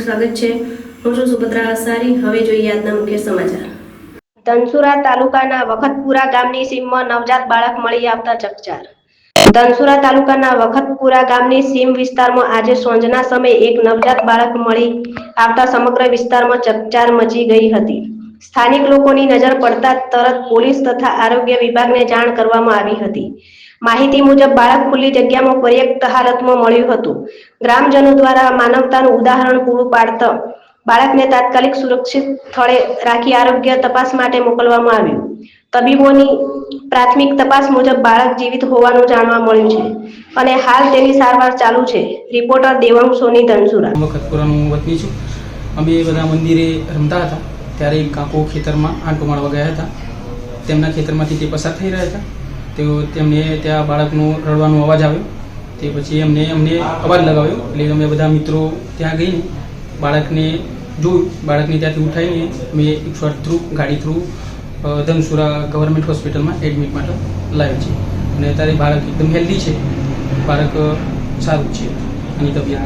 સ્વાગત છે. હું છું સુભદ્રા અસારી હવે જોઈએ આજના મુખ્ય સમાચાર. ધનસુરા તાલુકાના વખતપુરા ગામની સીમમાં નવજાત બાળક મળી આવતા ચકચાર. ધનસુરા તાલુકાના વખતપુરા ગામની સીમ વિસ્તારમાં આજે સાંજના સમયે એક નવજાત બાળક મળી આવતા સમગ્ર વિસ્તારમાં ચકચાર મચી ગઈ હતી. સ્થાનિક લોકોની નજર પડતા તરત પોલીસ તથા આરોગ્ય વિભાગને જાણ કરવામાં આવી હતી. માહિતી મુજબ બાળક ખુલ્લી જગ્યામાં પર્યક્ત હાલતમાં મળ્યું હતું. ગ્રામજનો દ્વારા માનવતાનું ઉદાહરણ પૂરું પાડતા બાળકને તાત્કાલિક સુરક્ષિત સ્થળે રાખી આરોગ્ય તપાસ માટે મોકલવામાં આવ્યું. તબીબોની પ્રાથમિક તપાસ મુજબ બાળક જીવિત હોવાનું જાણવા મળ્યું છે અને હાલ તેની સારવાર ચાલુ છે. રિપોર્ટર દેવાંગ સોની ધનસુરા. વખતપુરાનું વતની છું. અમે બધા મંદિરે રમતા હતા. ત્યારે એક ખેતરમાં આંટો મારવા ગયા હતા. તેમના ખેતરમાંથી તે પસાર થઈ રહ્યા હતા. તેઓ તેમને ત્યાં બાળકનો રડવાનો અવાજ આવ્યો. તે પછી એમને અમને અવાજ લગાવ્યો. એટલે અમે બધા મિત્રો ત્યાં ગઈને બાળકને જોયું. બાળકને ત્યાંથી ઉઠાવીને અમે એકસો આઠ થ્રુ ગાડી થ્રુ ધનસુરા ગવર્મેન્ટ હોસ્પિટલમાં એડમિટ માટે લાવ્યો છે અને અત્યારે બાળક એકદમ હેલ્ધી છે. બાળક સારું છે. એની તબિયત